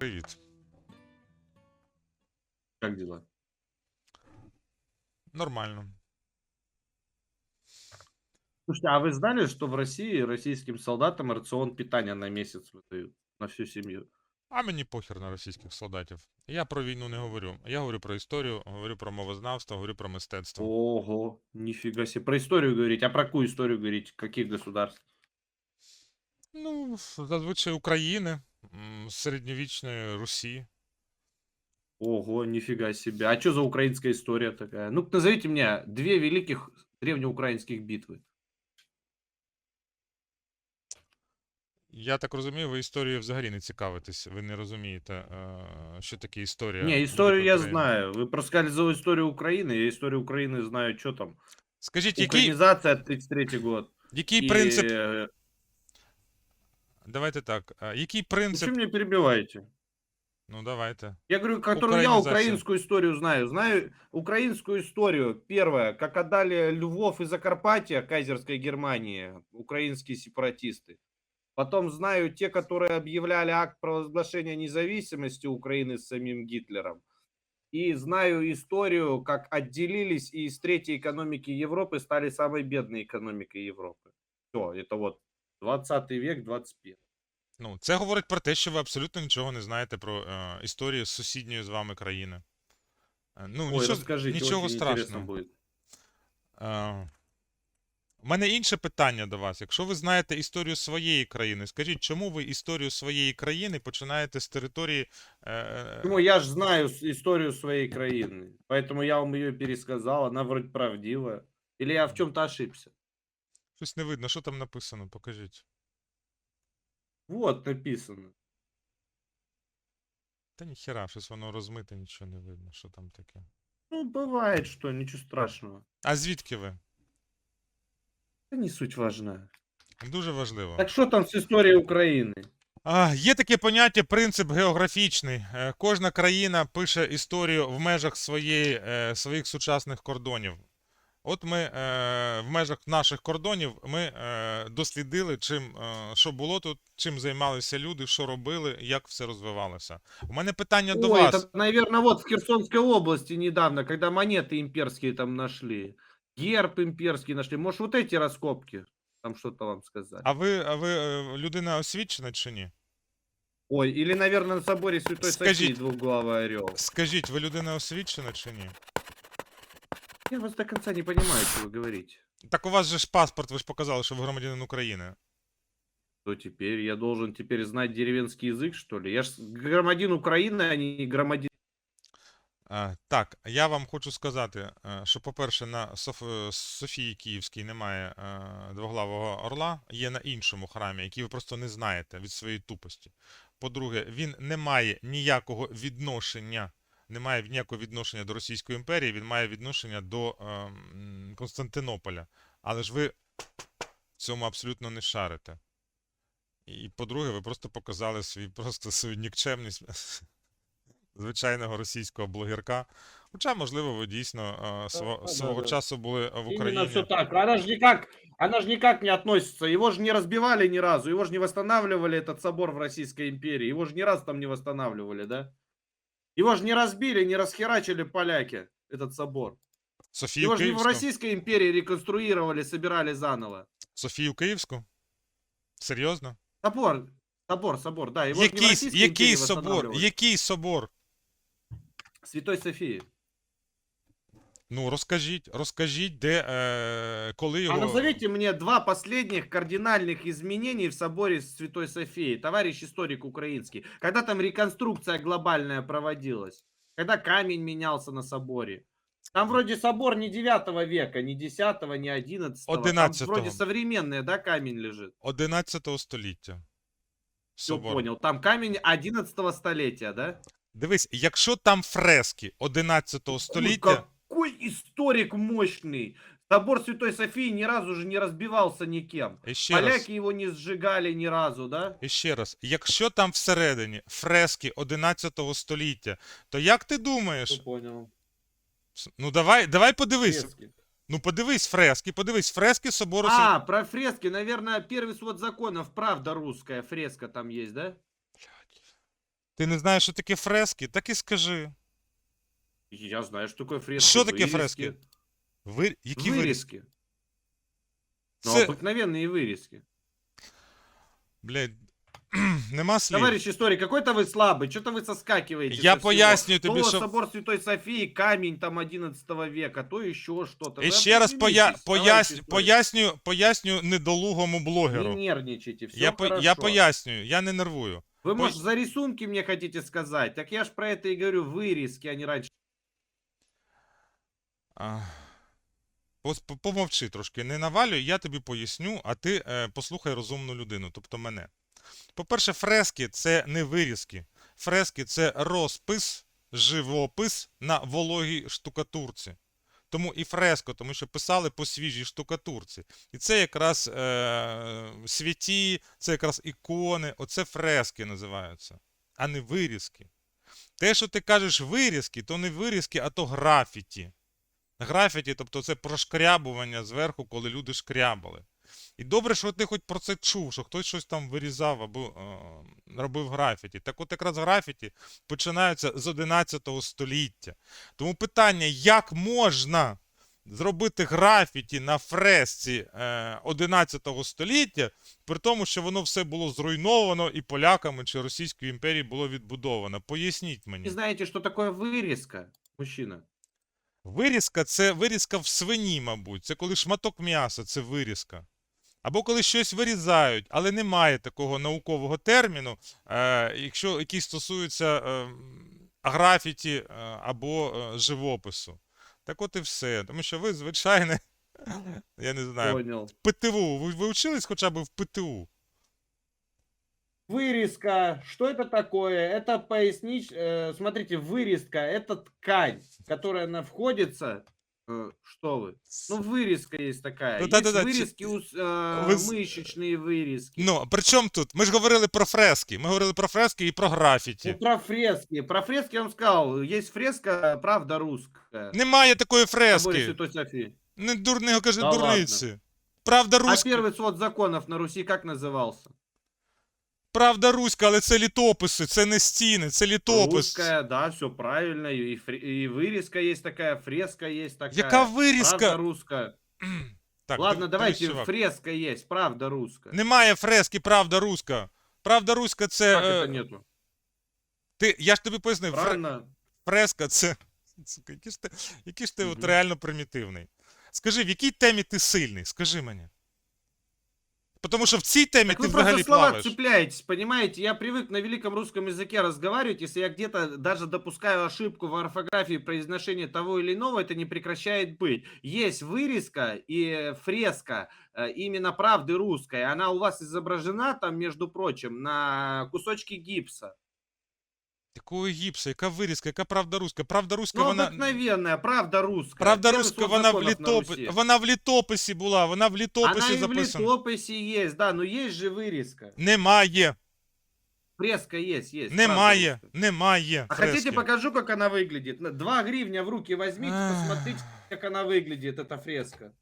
Привіт. Как дела? Нормально. Слушайте, а вы знали, что в России российским солдатам рацион питания на месяц выдают? На всю семью? А мені похер на російських солдатів. Я про війну не говорю. Я говорю про історію, говорю про мовознавство, говорю про мистецтво. Ого, нифига себе. Про историю говорить. А про какую историю говорить? Каких государств? Ну, зазвичай України, м, середньовічної Русі. Ого, нифига себе. А что за украинская история такая? Ну, назовите мне две великих древнеукраинских битвы. Я так розумію, ви історією взагалі не цікавитесь. Ви не розумієте, е, що таке історія. Не, историю я Великої України. знаю. Вы просто сказали за историю Украины. Я историю Украины знаю, что там. Скажіть, який, Украинизация 33 год. який И, принцип. Давайте так. е, Який принцип. что меня перебиваете? Ну, давайте. Я говорю, которую я Украинизация. украинскую историю знаю. Знаю украинскую историю. Первое, как отдали Львов и Закарпатья кайзерской Германии, украинские сепаратисты. Потом знаю те, которые объявляли акт провозглашения независимости Украины с самим Гитлером. И знаю историю, как отделились и из третьей экономики Европы стали самой бедной экономикой Европы. Все, это вот 20 век, 21. Ну, це говорить про те, що ви абсолютно нічого не знаєте про е, історію сусідньої з вами країни. Е, Ну, Ой, нічого, расскажите, нічого очень страшного. будет. Е, У мене інше питання до вас. Якщо ви знаєте історію своєї країни, скажіть, чому ви історію своєї країни починаєте з території. Е, Ну, я же знаю с- историю своей краины, поэтому я вам ее пересказал, она вроде правдивая. Или я в чем-то ошибся? щось не видно, що там написано, покажіть. Вот написано. Та ніхера, щось воно розмите, нічого не видно, що там таке. Ну, бывает, что ничего страшного. А звідки ви? Это не суть важна. Дуже важливо. Так что там с историей Украины? А, є таке поняття принцип географічний. Е, Кожна країна пише історію в межах своєї, е, своїх сучасних кордонів. От ми е, в межах наших кордонів ми е, дослідили, чим, е, що було тут, чим займалися люди, що робили, як все розвивалося. У мене питання до Ой, вас. это, наверное, вот в Херсонской области недавно, когда монеты имперские там нашли. Герб имперский нашли. Может, вот эти раскопки? Там что-то вам сказать. А ви, а ви е, людина освічена чи ні? Ой, или, наверное, на соборе Святой Софии Скажите. двухглавый орел. Скажіть, ви людина освічена чи ні? Я вас до конца не понимаю, что вы говорите. Так у вас же ж паспорт, ви ж показали, що ви громадянин України. Что теперь? Я должен теперь знать деревенский язык, что ли? Я ж громадин Украины, а не громадин... А, так, я вам хочу сказати, е, що, по-перше, на Соф... е, Софії Київській немає е, двоглавого орла, є на іншому храмі, який ви просто не знаєте від своєї тупості. По-друге, він не має ніякого відношення, не має ніякого відношення до Російської імперії, він має відношення до е, Константинополя. Але ж ви в цьому абсолютно не шарите. І по-друге, ви просто показали свій, просто свою нікчемність звичайного російського блогерка. Хоча, можливо, ви дійсно е, сво- да, свого часу були в Україні. все так. Она же никак, она же никак не относится. Его же не разбивали ни разу. Его же не восстанавливали, этот собор в Российской империи. Его же ни разу там не восстанавливали, да? Его же не разбили, не расхерачили поляки, этот собор. Софію Его же не в Київську. Российской империи реконструировали, собирали заново. Софію Київську? Серйозно? Собор, собор, собор, да. Его же не в Який, Российской який империи собор? восстанавливали. Який собор? Святой Софии. Ну, розкажіть, розкажіть, де, е, коли А його. назовите мне два последних кардинальных изменений в соборе Святой Софии, товарищ историк украинский. Когда там реконструкция глобальная проводилась? Когда камень менялся на соборе? Там вроде собор не 9 века, не 10, не 11. Там 11-го. вроде современный, да, камень лежит? 11 століття. Все Собор. понял. Там камень 11 столетия, да? Дивись, якщо там фрески 11 століття. Ой, какой историк мощный. Собор Святой Софии ни разу же не разбивался никем. І ще раз. Поляки его не сжигали ни разу, да? І ще раз, якщо там всередині фрески 11 століття, то як ти думаєш? понял. С- Ну давай, давай подивись. Фрески. Ну подивись фрески, подивись фрески собору. Свя- А, про фрески, наверное, первый свод законов, правда русская фреска там есть, да? Ти не знаєш, що таке фрески? Так і скажи. Я знаю, что такое фрески. Що таке вырезки. фрески? Ви... Які вирізки? Вырезки. Ну, Це, обыкновенные вырезки. блядь, нема слів. Товарищ историк, какой-то вы слабый, что-то вы соскакиваете. Я со всего. пояснюю тобі, То що собор Святой Софии, камень там 11 века, то еще что-то. І Вы ще раз поя... определитесь, товарищ поясню, историк. поясню, поясню недолугому Не блогеру. нервничайте, все Я, по... хорошо. я пояснюю, я не нервую. Вы, Пой- может, за рисунки мне хотите сказать? Так я ж про это и говорю, вырезки, а не раньше. Помовчи трошки, не навалюй, я тобі поясню, а ти е, послухай розумну людину, тобто мене. По-перше, фрески це не вирізки. Фрески це розпис, живопис на вологій штукатурці. Тому і фреско, тому що писали по свіжій штукатурці. І це якраз е, святі, це якраз ікони, оце фрески називаються, а не вирізки. Те, що ти кажеш вирізки, то не вирізки, а то графіті. Графіті, тобто це прошкрябування зверху, коли люди шкрябали. І добре, що ти хоч про це чув, що хтось щось там вирізав або е, робив графіті. Так от якраз графіті починаються з 11 століття. Тому питання, як можна зробити графіті на фресці е, 11 століття, при тому, що воно все було зруйновано і поляками чи Російською імперією було відбудовано. Поясніть мені. Не знаете, что такое вырезка, мужчина? Вирізка це вирізка в свині, мабуть. Це коли шматок м'яса, це вирізка. Або коли щось вирізають, але немає такого наукового терміну, е, якщо який стосується е, графіті е, або е, живопису. Так от і все. Тому що ви, звичайне, я не знаю, Понял. ПТУ. Ви, ви вчились хоча б в ПТУ? Вырезка. Что это такое? Это пояснить. э, смотрите, вырезка это ткань, которая на входится. э, что вы? Ну, вырезка есть такая. Ну, есть да-да-да, чи- вырезки, ус- э, вы с- мышечные вырезки. Ну, при чому тут? Ми ж говорили про фрески. Ми говорили про фрески і про Ну, графіті. про фрески. Про фрески я вам сказал. Есть фреска, правда, русская. Немає такої Соборе фрески. Святой Софии. Не дурний, каже, Да ладно. дурниці. Правда А руська. первый свод законов на Руси как назывался? Правда руська, але це літописи, це не стіни, це літопис. Русская, да, все правильно. И, фре- и вырезка есть такая, фреска есть такая. Яка Правда вирізка? русская. Так, Ладно, див- давайте, дивись, чувак. фреска есть, правда русская. Немає фрески, правда руська. Правда руська це. Как е, это нету? ти, я ж тобі пояснив, фре- Правильно? фреска це. Сука, який ж ти, який ж ти от Мгм. реально примітивний. Скажи, в якій темі ти сильний? Скажи мені. Тому що в цій темі Так ти вы взагалі просто слова плаваєш. цепляетесь, понимаете? Я привык на великом русском языке разговаривать, если я где-то даже допускаю ошибку в орфографии произношения того или иного, это не прекращает быть. Есть вырезка и фреска э, именно правды русской. Она у вас изображена там, между прочим, на кусочке гипса. Якого гіпса, яка вирізка, яка правда руська? Правда руська, Ну, вона. обыкновенная, правда русская. Правда Первый руська, свод вона в законов на літописі. Руси. Вона в літописі була, вона в літописі Она и в записана. летописи есть, да, но есть же вырезка. Немає. Фреска есть, есть. правда Немає. русская. Немає. А фрески. хотите, покажу, как она выглядит? На- Два гривня в руки возьмите, Ах. посмотрите, как она выглядит, эта фреска. Ты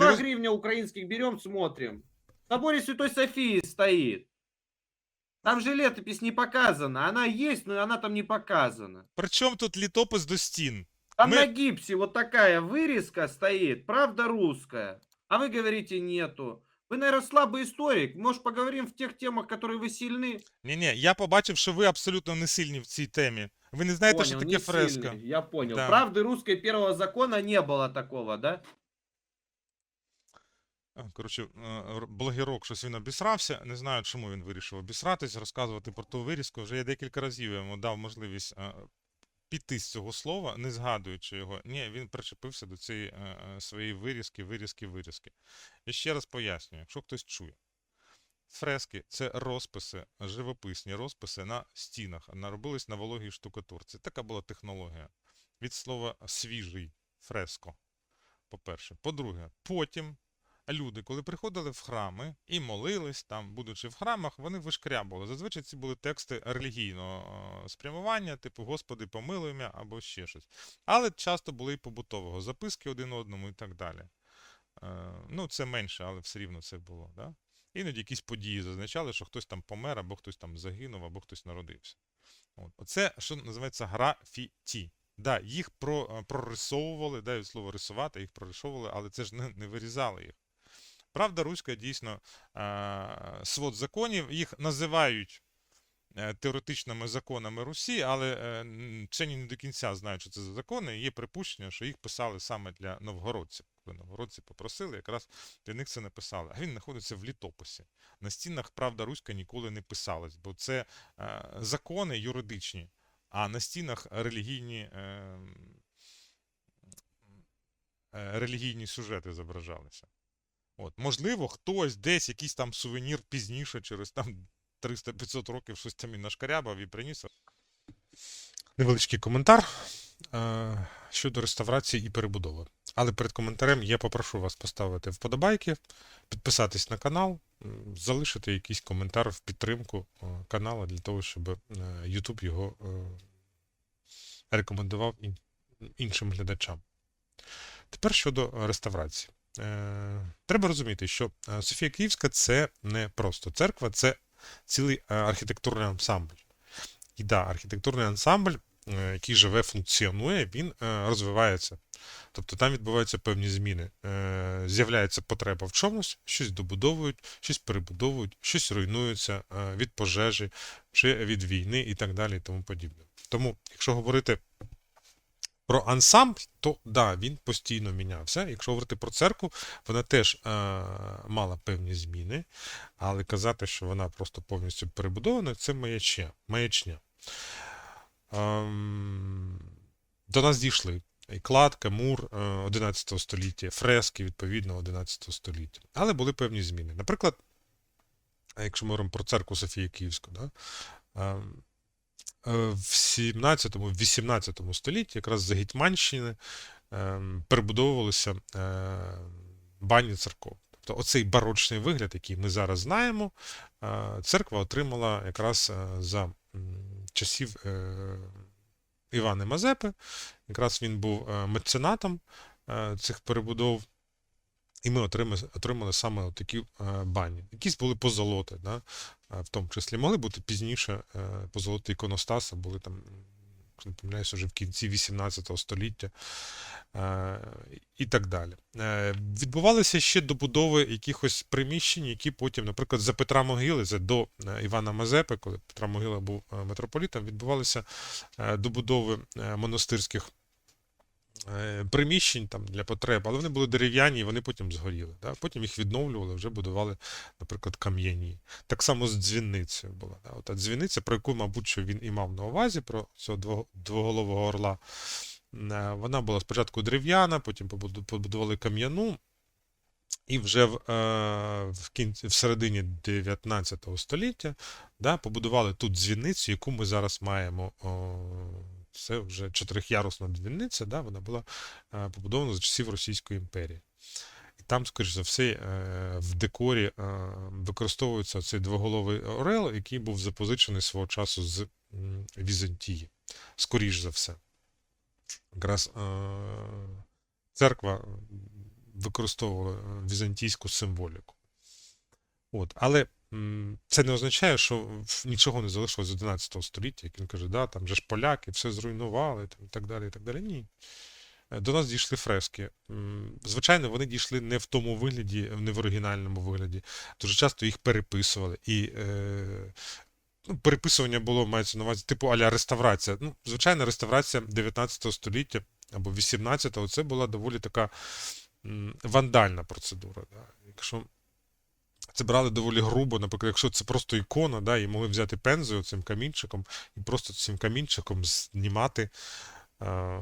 Два раз- гривня украинских берем, смотрим. В соборе Святой Софии стоит. Там же летопись не показана. Она есть, но она там не показана. Причому тут літопис до стін? Там Мы- на гипсе вот такая вырезка стоит, правда русская. А вы говорите нету. Вы, наверное, слабый историк. Может, поговорим в тех темах, которые вы сильны? Ні, ні, я побачив, що ви абсолютно не сильні в цій темі. Ви не знаєте, що Понял, таке не фреска. сильный, Я понял. Да. Правды русской первого закона не было такого, да? Коротше, е, блогерок щось він обісрався. Не знаю, чому він вирішив обісратись, розказувати про ту вирізку. Вже я декілька разів йому дав можливість е, піти з цього слова, не згадуючи його. Ні, він причепився до цієї е, своєї вирізки, вирізки, вирізки. І ще раз пояснюю, якщо хтось чує. Фрески це розписи, живописні розписи на стінах, на- робились на вологій штукатурці. Така була технологія. Від слова свіжий фреско. По-перше. По-друге, потім люди, коли приходили в храми і молились там, будучи в храмах, вони вишкрябували. Зазвичай ці були тексти релігійного е, спрямування, типу Господи, помилуй мене або ще щось. Але часто були і побутового, записки один одному і так далі. Е, ну, це менше, але все рівно це було. Да? Іноді якісь події зазначали, що хтось там помер, або хтось там загинув, або хтось народився. От. Оце, що називається графіті. Да, їх е, прорисовували, да, від слова рисувати, їх прорисовували, але це ж не, не вирізали їх. Правда, руська дійсно е, свод законів, їх називають е, теоретичними законами Русі, але е, вчені не до кінця знають, що це за закони. Є припущення, що їх писали саме для новгородців. Коли новгородці попросили, якраз для них це написали. А він знаходиться в літописі. На стінах правда руська ніколи не писалась, бо це е, закони юридичні, а на стінах релігійні, е, е, релігійні сюжети зображалися. От, можливо, хтось десь якийсь там сувенір пізніше, через там 300-500 років щось там і нашкарябав і приніс. Невеличкий коментар е, щодо реставрації і перебудови. Але перед коментарем я попрошу вас поставити вподобайки, підписатись на канал, залишити якийсь коментар в підтримку е, каналу для того, щоб е, YouTube його е, рекомендував іншим глядачам. Тепер щодо е, реставрації. Е, Треба розуміти, що е, Софія Київська це не просто церква, це цілий е, архітектурний ансамбль. І да, архітектурний ансамбль, який живе, функціонує, він розвивається. Тобто там відбуваються певні зміни. З'являється потреба в чомусь, щось добудовують, щось перебудовують, щось руйнується від пожежі чи від війни і так далі, і тому подібне. Тому, якщо говорити про ансамбль, то да, він постійно мінявся. Якщо говорити про церкву, вона теж е, мала певні зміни, але казати, що вона просто повністю перебудована, це маячня. маячня. Ем, до нас дійшли і кладка, мур е, 11 століття, фрески, відповідно, 11 століття. Але були певні зміни. Наприклад, якщо ми говоримо про церкву Софії Київську, да, е, в 17-18 столітті, якраз за Гетьманщини, ем, перебудовувалися е, бані церков. Тобто оцей барочний вигляд, який ми зараз знаємо, е, церква отримала якраз е, за часів е, Івана Мазепи. Якраз він був е, меценатом е, цих перебудов. І ми отримали, отримали саме такі е, бані. Якісь були позолоти, да? е, в тому числі. Могли бути пізніше е, позолоти іконостаса, були там, не помиляюсь, вже в кінці 18 століття і так далі. Відбувалися ще добудови якихось приміщень, які потім, наприклад, за Петра Могили, за до Івана Мазепи, коли Петра Могила був митрополітом, відбувалися добудови монастирських приміщень там для потреб, але вони були дерев'яні і вони потім згоріли. Да? Потім їх відновлювали, вже будували, наприклад, кам'яні. Так само з дзвіницею була. Да? Ота дзвіниця, про яку, мабуть, що він і мав на увазі, про цього двоголового орла. Е, Вона була спочатку дерев'яна, потім побудували кам'яну. І вже в, е, в, кінці, в середині 19 століття да, побудували тут дзвіницю, яку ми зараз маємо. Це вже чотирьохярусна дзвіниця, да, вона була е, побудована за часів Російської імперії. І там, скоріш за все, е, в декорі е, використовується цей двоголовий орел, який був запозичений свого часу з Візантії. Скоріш за все. Якраз церква використовувала візантійську символіку. От. Але це не означає, що нічого не залишилось з 11 століття, як він каже, да, там же ж поляки все зруйнували там, і так далі. і так далі. Ні. Е, До нас дійшли фрески. Звичайно, вони дійшли не в тому вигляді, не в оригінальному вигляді. Дуже часто їх переписували. І е, ну, переписування було, мається на увазі, типу аля реставрація. Ну, звичайно, реставрація 19 століття або 18-го це була доволі така вандальна процедура. Да. Якщо це брали доволі грубо, наприклад, якщо це просто ікона, да, і могли взяти пензою цим камінчиком і просто цим камінчиком знімати е,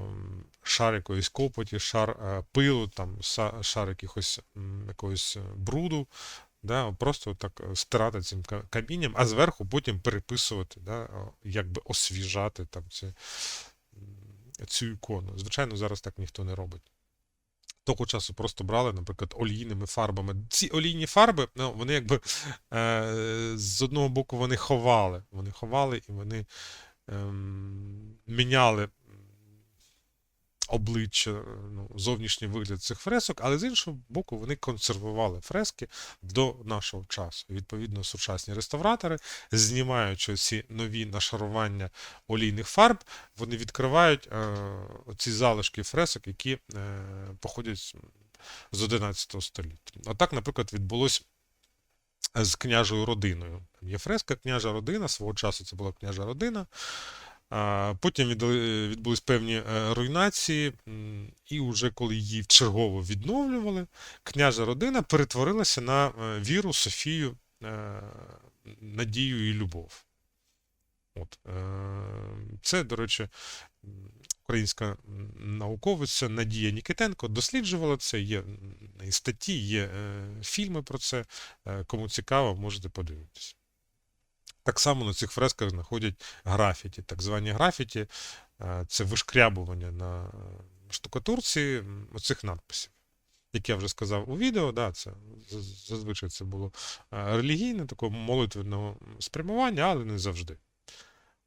шар якоїсь копоті, шар е, пилу, там, шар якихось, якогось е, бруду, да, просто так е, стирати цим камінням, а зверху потім переписувати, да, якби освіжати там, м, цю ікону. Звичайно, зараз так ніхто не робить. Того часу просто брали, наприклад, олійними фарбами. Ці олійні фарби, ну, вони якби е, з одного боку вони ховали. Вони ховали і вони е, міняли обличчя, е, ну, зовнішній вигляд цих фресок, але з іншого боку, вони консервували фрески до нашого часу. Відповідно, сучасні реставратори, знімаючи ці нові нашарування олійних фарб, вони відкривають е, ці залишки фресок, які е, походять з- з 11 століття. А так, наприклад, відбулось з княжою родиною. Є фреска княжа родина, свого часу це була княжа родина. Потім відбулись певні е, руйнації, і вже коли її вчергово відновлювали, княжа родина перетворилася на е, віру, Софію, е, надію і любов. От. Це, до речі, українська науковиця Надія Нікітенко досліджувала це. Є статті, є фільми про це. Кому цікаво, можете подивитися. Так само на цих фресках знаходять графіті. Так звані графіті е, це вишкрябування на е, штукатурці оцих надписів. Як я вже сказав у відео, да, це зазвичай це було е, релігійне, такого молитвеного спрямування, але не завжди.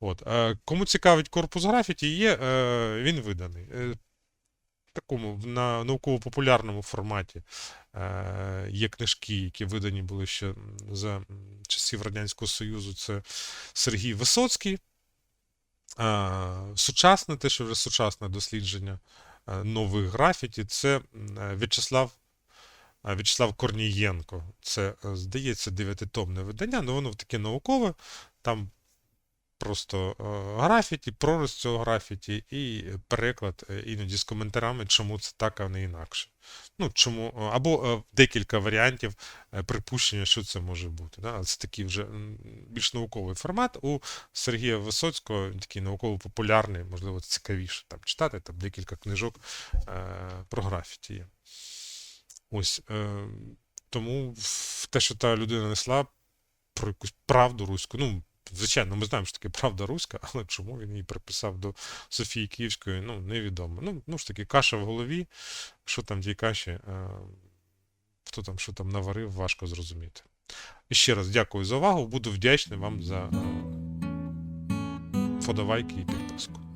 От. Кому цікавить корпус графіті, є, він виданий. Такому на науково-популярному форматі е, є книжки, які видані були ще за часів Радянського Союзу. Це Сергій Висоцький. Сучасне, те, що вже сучасне дослідження е, нових графіті, це е, В'ячеслав. е, В'ячеслав Корнієнко. Це, здається, дев'ятитомне видання, але воно таке наукове. Там просто е, графіті, прорис цього графіті і переклад е, іноді з коментарями, чому це так, а не інакше. Ну, чому, е, або декілька варіантів припущення, що це може бути. Да? Це такий вже більш науковий формат. У Сергія Висоцького він такий науково-популярний, можливо, цікавіше там читати, там декілька книжок про графіті є. Ось. Тому те, що та людина несла про якусь правду руську, ну, Звичайно, ми знаємо, що таке правда руська, але чому він її приписав до Софії Київської, ну, невідомо. Ну, ну ж таки, каша в голові, що там тій каші, е, хто там що там наварив, важко зрозуміти. І ще раз дякую за увагу. Буду вдячний вам за фодовайки і підписку.